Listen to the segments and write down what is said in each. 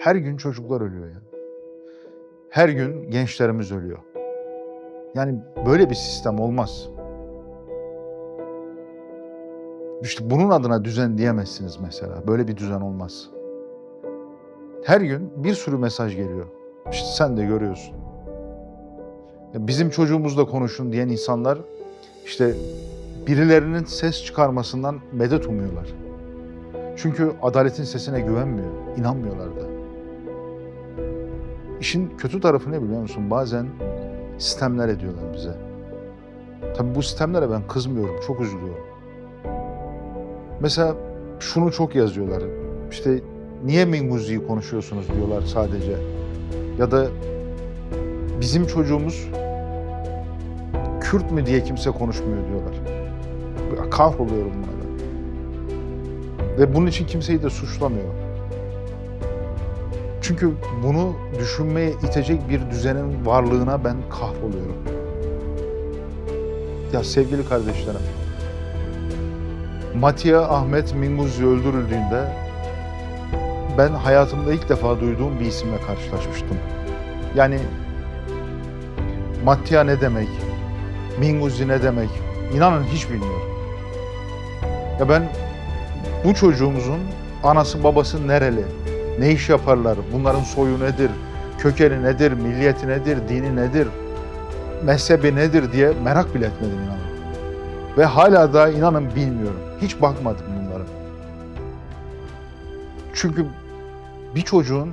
her gün çocuklar ölüyor ya. Her gün gençlerimiz ölüyor. Yani böyle bir sistem olmaz. İşte bunun adına düzen diyemezsiniz mesela. Böyle bir düzen olmaz. Her gün bir sürü mesaj geliyor. İşte sen de görüyorsun. Bizim çocuğumuzla konuşun diyen insanlar işte birilerinin ses çıkarmasından medet umuyorlar. Çünkü adaletin sesine güvenmiyor, inanmıyorlar da. İşin kötü tarafı ne biliyor musun? Bazen sistemler ediyorlar bize. Tabii bu sistemlere ben kızmıyorum, çok üzülüyorum. Mesela şunu çok yazıyorlar. İşte niye Minguzi'yi konuşuyorsunuz diyorlar sadece. Ya da bizim çocuğumuz Kürt mü diye kimse konuşmuyor diyorlar. Kahroluyorum ben. Ve bunun için kimseyi de suçlamıyor. Çünkü bunu düşünmeye itecek bir düzenin varlığına ben kahroluyorum. Ya sevgili kardeşlerim, Matia Ahmet Minguzi öldürüldüğünde ben hayatımda ilk defa duyduğum bir isimle karşılaşmıştım. Yani Matia ne demek, Minguzi ne demek inanın hiç bilmiyorum. Ya ben bu çocuğumuzun anası babası nereli, ne iş yaparlar, bunların soyu nedir, kökeni nedir, milliyeti nedir, dini nedir, mezhebi nedir diye merak bile etmedim inanın. Ve hala da inanın bilmiyorum. Hiç bakmadım bunlara. Çünkü bir çocuğun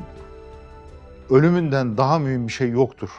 ölümünden daha mühim bir şey yoktur.